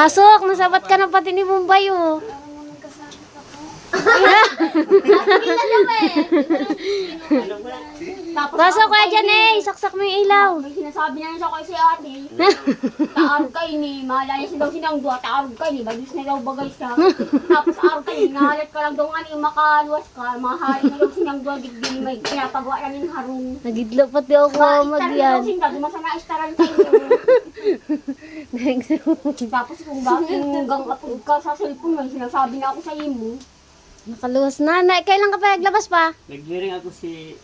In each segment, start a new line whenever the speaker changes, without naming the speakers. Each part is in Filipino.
Pasok, nasabat ka na pati ni Bombay oh. Pasok kaya dyan eh, saksak mo yung ilaw.
may sinasabi na sa kay si ate. Taarog kayo ni, malaya siya daw sinang dua, taarog kayo ni, bagis na daw bagay siya. Tapos taarog kayo ni, nahalat ka lang daw nga ni, makaluwas ka, mahali na daw sinang dua, digdi may pinapagawa lang yung harong.
Nagidlo pati ako
daw
magyan.
sinda, gumasa na istaran kayo. Tapos kung bakit hanggang kapag ka sa cellphone mo, sinasabi na ako sa imo.
Nakaluwas na. na. Kailan ka pa naglabas pa?
Nag-hearing ako si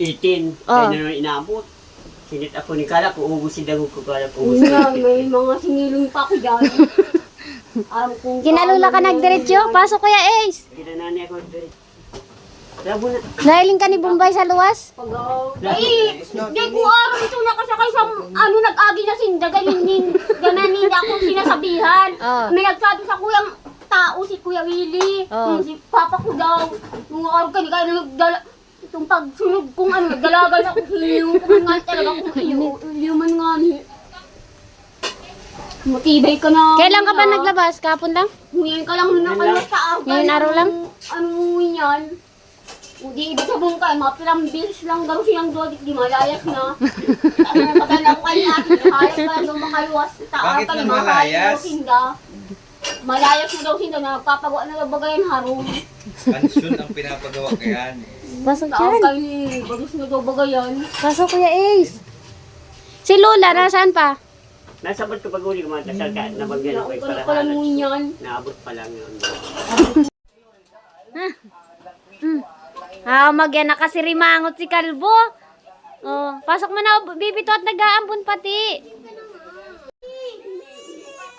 18.
Oh.
Kaya naman inaabot. Sinit ako ni Kala ko ubus si Dagog ko Kala ko
Yun
ubus.
nga, may mga sinilong pa ako dyan. Alam kong
Kinalula ka nagdiretso? Pasok kuya Ace.
Kinanani ako direct. Labo na.
Nahiling ka ni Bombay sa luwas?
Pag, uh, ay, di ko araw ito nakasakay sa, ano, nag-agi na sinda, ganyan din, ganyan din ako sinasabihan.
Oh.
May nagsabi sa kuyang tao, si Kuya Willie,
Oh.
yung si Papa ko daw, nung araw ka, kaya nagdala, itong pagsunog kung ano, nagdalagal ako, hiliw ko man nga talaga kung hiliw, hiliw man nga ni. Matibay ka na.
Kailan ka pa
kuya.
naglabas? Kapon lang?
Ngayon ka lang nung ano sa araw.
Ngayon araw lang?
Ano yan? Hindi ibig sabihin ka, mga pirang bills lang daw siyang dodik, di malayas na. Ano na pagana ko kayo natin, nahalap ka lang daw makaluwas.
Bakit
ka
nang
malayas?
malayas?
Malayas na daw sinda, nagpapagawa na daw bagayan harong.
Pansyon ang pinapagawa kayan.
Pasok
Taas
dyan.
kayo ni, bagus na daw bagayan.
Pasok kuya Ace. Si Lola, nasaan pa?
Nasabot ko pag uli ko mga kasal ka. Nabagyan ako yung
pala
parahalan.
mo yan.
Naabot pa lang yun.
Ah, magyan na kasi rimangot si Kalbo. Oh, pasok mo na, bibito at nag-aambon pati.
Ano ka po, garo ko yan ni Papa.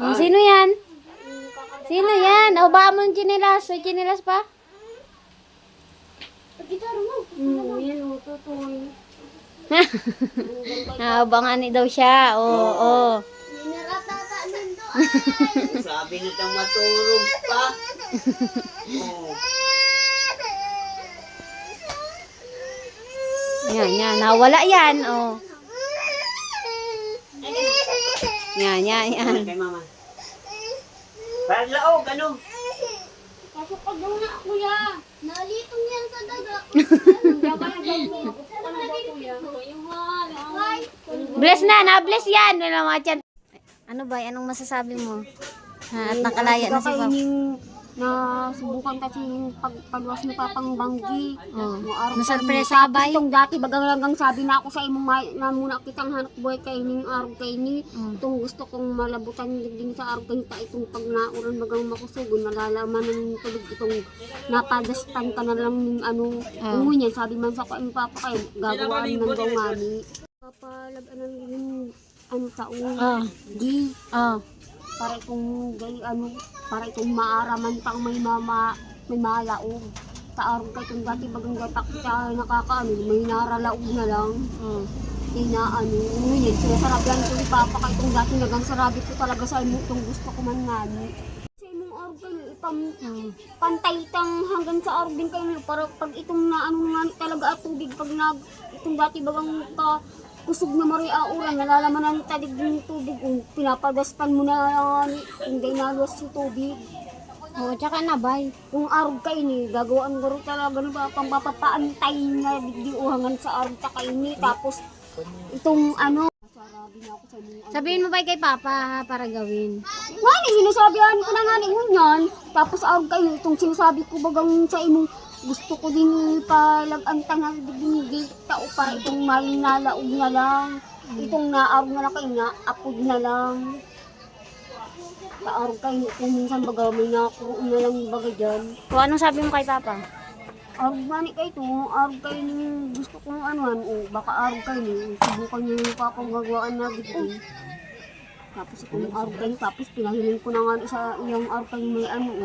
Oh, sino yan? Sino yan? O, baka mo yung chinilas? May chinilas pa?
Gitara mo. Hmm, yan o, tutoy.
Naabangan ni daw siya. Oo, oo.
Sabi na matulog pa. Oh.
Yan, yan. Nawala yan. Oh. Yan, yan, yan.
Kay mama. Parang laog, ano?
Kaso pag daw na, kuya. Nalitong yan sa daga. Ka
Bless na, na-bless yan. Ano ba? Anong masasabi mo? Ha, at nakalaya na si Papa.
Na subukan kasi yung pagpalwas ni Papang Banggi.
Oh. Nasurpresa ka ba?
Itong dati bagang hanggang sabi na ako sa imong may, na muna kitang hanap buhay kay ning araw kay ni.
Mm.
Itong gusto kong malabutan din sa araw kay ta itong pag nauran bagang makusugon nalalaman ng tulog itong napadastan ka na lang ng ano
Ah.
uh. niya sabi man sa ko ang papa kay gagawaan ng daw ngani. Papalag ano yung ano taong
Ah.
di
Oh.
Para itong gali ano para itong maaraman pang may mama may malaog. Taarog ka itong dati bagang gatak sa nakakaano may naralaog na lang.
Oh.
ina ano ngunit sinasarabihan ko ni papa ka itong dati nagang sarabi ko talaga sa imo itong gusto ko man ngani sa imong organ ipam pantay tang hanggang sa organ kayo para pag itong na ano nga talaga at tubig pag nag itong dati bagang ka kusog na mari auran nalalaman na tadig ng tubig kung pinapagaspan mo na lang kung di naluwas yung tubig
Oh, tsaka na, bye.
kung arog kayo ni gagawaan garo talaga na ba pang papapaantay na digdi uhangan sa arog ta kayo ni tapos itong ano inyo
Sabihin mo ba kay Papa ha, para gawin?
Ngani, sinasabihan ko na nga ni ngunyan. Tapos arog kayo, itong sinasabi ko bagang sa imong gusto ko din ipalaganta nga din tao para itong may nalaog na lang. Itong naarog na lang kayo na apod na lang. Kaarog kayo kung minsan baga may nakuroon na lang baga dyan.
O, anong sabi mo kay Papa?
Arog ba ni kayo to? Arog kayo ni gusto kong anuan o baka arog kayo ni subukan niyo yung papagagawaan na dito. Tapos kung arog kayo tapos pinahiling ko na nga sa iyang arog kayo may ano o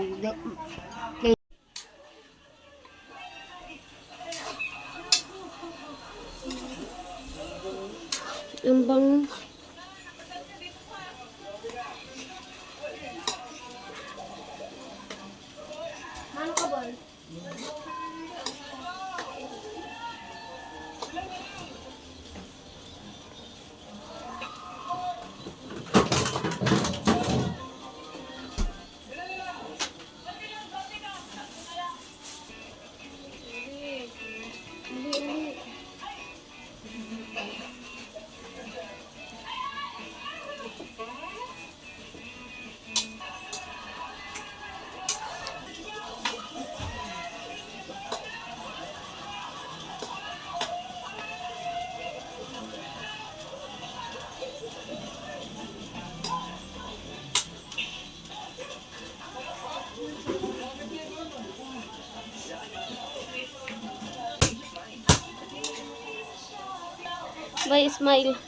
Bye, smile.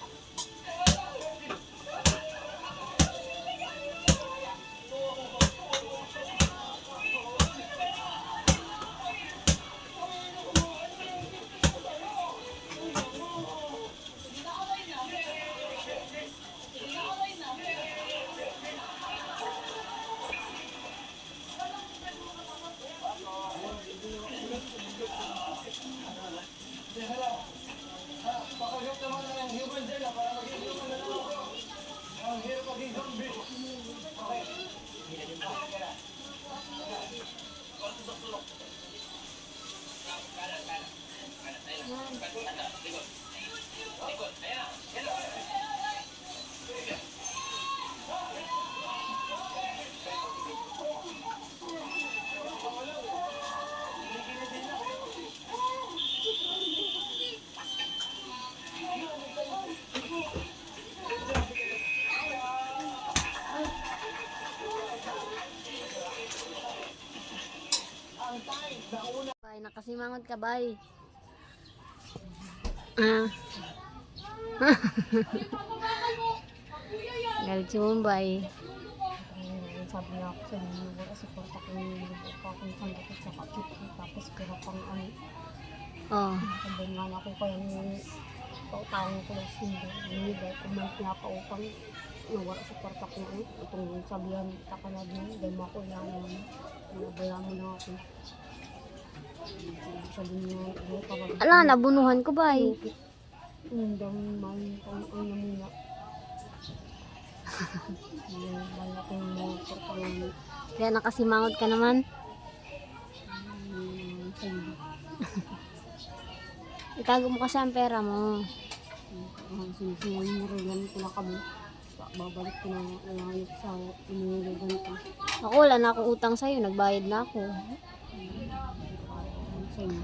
Bay, nakasimangot ka, bay. Ah. Mumbai.
sabi niya ako sa inyo, wala support ako yung libo pa akong sanggit at saka kit tapos pera pang ano,
Oh.
sabi nga na ako kaya yung pautang ko ng sindo, hindi dahil kung may pinapautang, na wala support ako ano, itong sabihan, taka na din, dahil mo ako lang yung nabayan mo na ako. Ba?
Ala, nabunuhan ko, bay.
Hindi, may pang ano muna. May akong mga portang
Kaya nakasimangot ka naman. Itago mo kasi ang pera mo.
Ang sinusunod mo rin yan ko na kamo. Babalik ko na ulanit sa inuligan ko.
Ako, wala na akong utang sa'yo. Nagbayad na ako.
Inyo.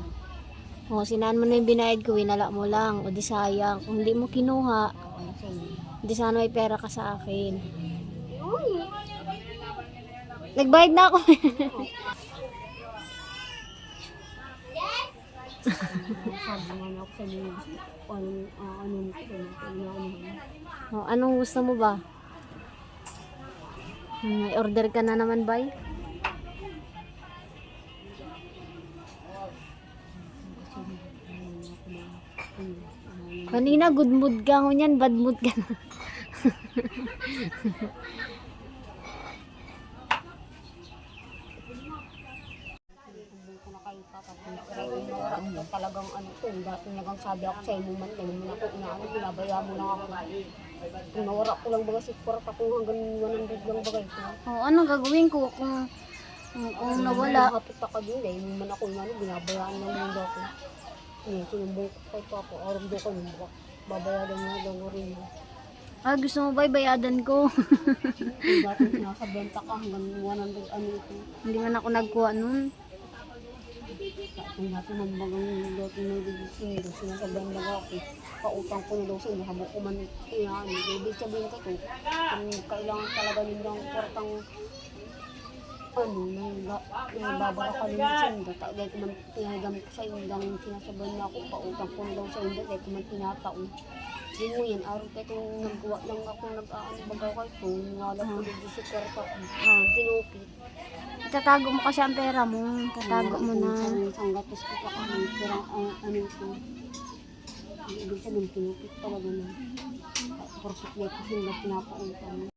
O, sinaan mo na yung binayad ko, winala mo lang. O, di sayang. Kung hindi mo kinuha,
Ano
di sana may pera ka sa akin. Nagbayad na ako.
Inyo. Anong,
gusto mo ba? Hmm, May order ka na naman, bay? Kanina, good mood ka ngunyan, bad mood ka na.
Talagang ano to. Dati nagang sabi ako sa inyo man. Kaya mo na ako inaano. Binabaya mo lang ako. Inawara ko lang baga si Kurat ako hanggang 100 lang bagay ko.
O, anong gagawin ko kung, kung, kung nawala?
Nakapit ako din eh. Yung man ako inaano. Binabayaan lang yung ako. Ngayon, sinumbong ko kay Papa. Aram do ko baka. Babayaran niya daw rin.
Ah, gusto mo ba bayadan ko?
Dati nasa benta ka hanggang 100 ano ito.
hindi man ako nagkuha nun.
Kung dati nang bagang dati na gigising daw sinasabihan na ako. Pautang ko na daw sa inyo. Habang ko man iyan. Ibig sabihin ko to. Kung kailangan talaga nilang kwartang ano, nang nang babara ka rin sa inyo. Dahil ko man pinagam ko sa inyo. Dahil sinasabihan na ako. Pautang ko na daw sa inyo. Dahil ko man tinataon. Yun mo yan, araw kayo kung naggawa lang ako nag-aano bagaw kayo kung wala ko din sa kwarta. Ah, kinupit.
Itatago mo kasi ang pera mo. Tatago mo na.
Isang gatos ko pa kami. Pero ang ano ko. Ibig sabihin, pinupit talaga na. Porsit niya kasi hindi pinapautang.